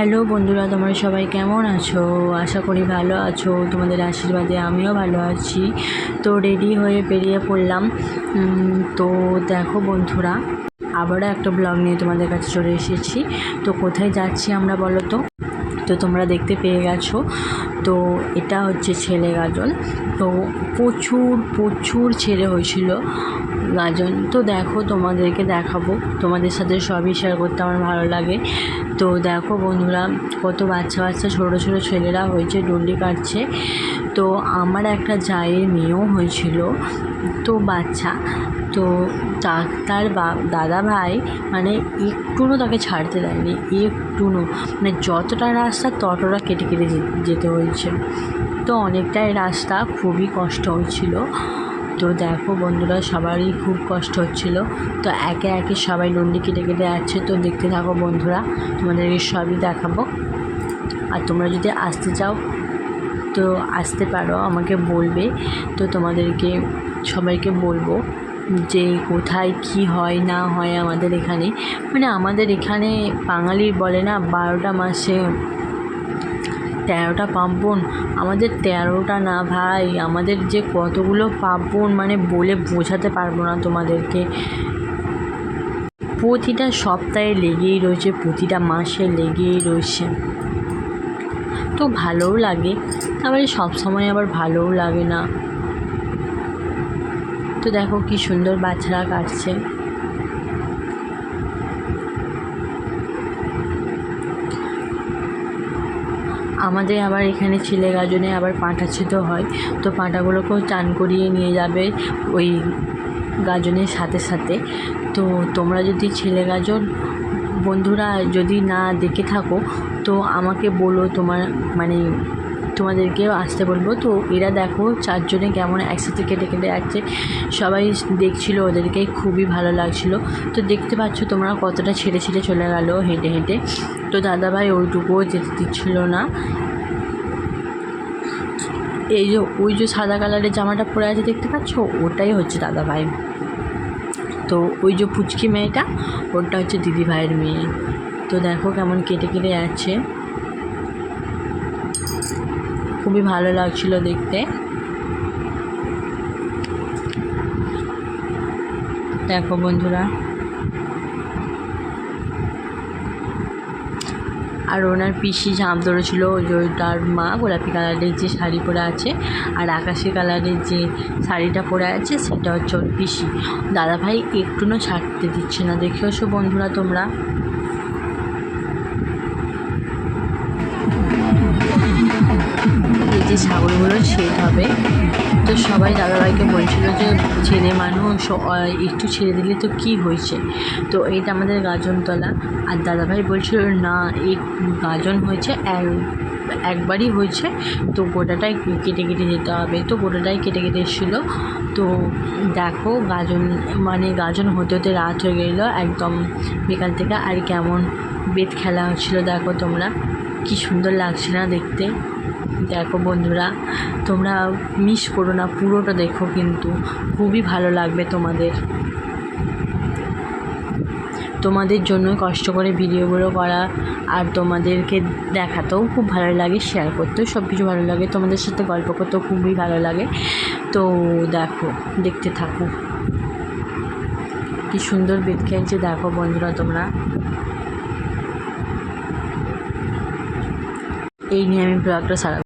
Hello বন্ধুরা, তোমরা সবাই কেমন আছো? আশা করি ভালো আছো। তোমাদের আশীর্বাদে আমিও ভালো আছি। তো রেডি হয়ে বেরিয়ে পড়লাম। তো দেখো বন্ধুরা, আবারও একটা ব্লগ নিয়ে তোমাদের কাছে চলে এসেছি। তো কোথায় যাচ্ছি আমরা বলো তো? তো তোমরা দেখতে পেয়ে গেছো। তো এটা হচ্ছে ছেলে গাজন। তো প্রচুর প্রচুর ছেলে হয়েছিল গাজন। তো দেখো তোমাদেরকে দেখাবো। তোমাদের সাথে সবই শেয়ার করতে আমার ভালো লাগে। তো দেখো বন্ধুরা, কত বাচ্চা বাচ্চা ছোটো ছোটো ছেলেরা হয়েছে, ডন্ডি কাটছে। তো আমার একটা জায়ের মেয়েও হয়েছিল, তো বাচ্চা। তো তার বা, দাদা ভাই মানে একটুও তাকে ছাড়তে দেয়নি একটুও মানে যতটা রাস্তা ততটা কেটে কেটে যেতে হয়েছে। তো অনেকটাই রাস্তা খুবই কষ্ট হচ্ছিল তো দেখো বন্ধুরা, সবারই খুব কষ্ট হচ্ছিল। তো একে একে সবাই লন্ডি কেটে কেটে যাচ্ছে। তো দেখতে থাকো বন্ধুরা, তোমাদেরকে সবই দেখাবো। আর তোমরা যদি আসতে চাও তো আসতে পারো, আমাকে বলবে। তো তোমাদেরকে, সবাইকে বলব যে কোথায় কি হয়, না হয় আমাদের এখানে। মানে আমাদের এখানে বাঙালির বলে না, বারোটা মাসে তেরোটা পার্বণ। আমাদের তেরোটা না ভাই, আমাদের যে কতগুলো পার্বণ মানে বলে বোঝাতে পারব না তোমাদেরকে। প্রতিটা সপ্তাহে লেগেই রয়েছে, প্রতিটা মাসে লেগেই রয়েছে। তো ভালোও লাগে আবার সব সময় আবার ভালোও লাগে না। তো দেখো কি সুন্দর বাচ্চারা কাটছে। আমাদের আবার এখানে ছেলে গাজনে আবার পাঁঠা ছিটো হয়, তো পাঁঠাগুলোকেও চান করিয়ে নিয়ে যাবে ওই গাজনের সাথে সাথে। তো তোমরা যদি ছেলে গাজন বন্ধুরা যদি না দেখে থাকো তো আমাকে বলো তোমার মানে তোমাদেরকেও আসতে বলব। তো এরা দেখো চারজনে কেমন একসাথে কেটে কেটে যাচ্ছে। সবাই দেখছিল ওদেরকে, খুবই ভালো লাগছিল। তো দেখতে পাচ্ছ তোমরা কতটা ছেড়ে ছেড়ে চলে গেল হেঁটে হেঁটে। তো দাদাভাই ওইটুকুও যেতে দিচ্ছিল না। এই যে, ওই যে সাদা কালারের জামাটা পরে আছে দেখতে পাচ্ছ? ওটাই হচ্ছে দাদাভাই। তো ওই যে পুচকি মেয়েটা, ওটা হচ্ছে দিদিভাইয়ের মেয়ে। তো দেখো কেমন কেটে কেটে যাচ্ছে। খুবই ভালো লাগছিল দেখতে। দেখো বন্ধুরা। আর ওনার পিসি ঝাঁপ ধরেছিল ওই তার মা গোলাপি কালারের যে শাড়ি পরে আছে আর আকাশি কালারের যে শাড়িটা পরে আছে সেটা হচ্ছে ওর পিসি। দাদাভাই একটুও ছাড়তে দিচ্ছে না। দেখেওছো বন্ধুরা তোমরা। ছাগলগুলো ছেদ হবে। তো সবাই দাদাভাইকে বলছিল যে, ছেলে মানুষ একটু ছেড়ে দিলে তো কি হয়েছে? তো এইটা আমাদের গাজনতলা। আর দাদাভাই বলছিল, না, এই গাজন হয়েছে, এক- একবারই হয়েছে, তো গোটাটাই কেটে কেটে যেতে হবে। তো গোটাটাই কেটে কেটে এসেছিল। তো দেখো, গাজন মানে গাজন হতে হতে রাত হয়ে গেলো, একদম বিকাল থেকে। আর কেমন বেত খেলা হচ্ছিল, দেখো তোমরা। কি সুন্দর লাগছে না দেখতে। দেখো বন্ধুরা, তোমরা মিস করো না, পুরোটা দেখো কিন্তু। খুবই ভালো লাগবে তোমাদের। তোমাদের জন্যই কষ্ট করে ভিডিওগুলো করা আর তোমাদেরকে দেখাতেও খুব ভালো লাগে শেয়ার করতেও সব কিছু ভালো লাগে, তোমাদের সাথে গল্প করতেও খুবই ভালো লাগে। তো দেখো, দেখতে থাকো। কি সুন্দর বেদ খেলছে, দেখো বন্ধুরা তোমরা। এই নিয়ে আমি ব্লগটা সারা